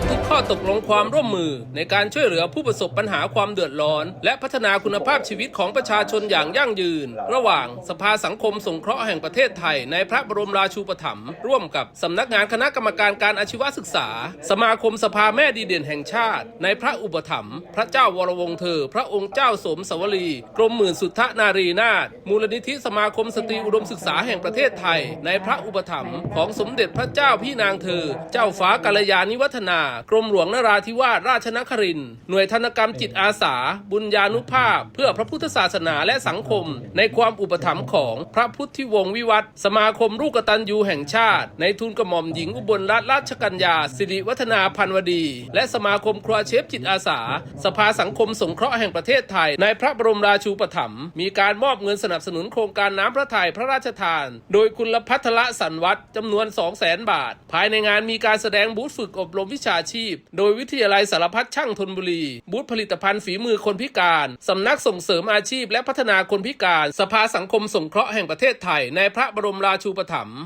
ตกลงความร่วมมือ ในการช่วยเหลือผู้ประสบปัญหาความเดือดร้อน และพัฒนาคุณภาพชีวิตของประชาชนอย่างยั่งยืน ระหว่างสภาสังคมสงเคราะห์แห่งประเทศไทย ในพระบรมราชูปถัมภ์ร่วมกับสำนักงานคณะกรรมการการอาชีวศึกษา สมาคมสภาแม่ดีเด่นแห่งชาติ ในพระอุปถัมภ์พระเจ้าวรวงเธอ พระองค์เจ้าสมสวลีกรมหมื่นสุทธนารีนาถมูลนิธิสมาคมสตรีอุดมศึกษาแห่งประเทศไทย ในพระอุปถัมภ์ของสมเด็จพระเจ้าพี่นางเธอ เจ้าฟ้ากัลยาณิวัฒนากรมหลวงนราธิวาสราชนครินหน่วยธนกรรมจิตอาสา บุญญานุภาพ เพื่อพระพุทธศาสนาและสังคม ในความอุปถัมภ์ของพระพุทธิวงศ์วิวัฒสมาคมลูกกตัญญูแห่งชาติ ในทุนกระหม่อมหญิงอุบลรัตนราชกัญญา สิริวัฒนาพันวดี และสมาคมครัวเชฟจิตอาสา สภาสังคมสงเคราะห์แห่งประเทศไทย ในพระบรมราชูปถัมภ์มีการมอบเงินสนับสนุนโครงการน้ำพระทัยพระราชทาน โดยคุณพัทละสันวัตรจำนวน 2 0 0แสนบาท ภายในงานมีการแสดงบูธฝึกอบรมวิชาาชีพ โดยวิทยาลัยสารพัดช่างธนบุรี บูธผลิตภัณฑ์ฝีมือคนพิการ สำนักส่งเสริมอาชีพและพัฒนาคนพิการ สภาสังคมสงเคราะห์แห่งประเทศไทย ในพระบรมราชูปถัมภ์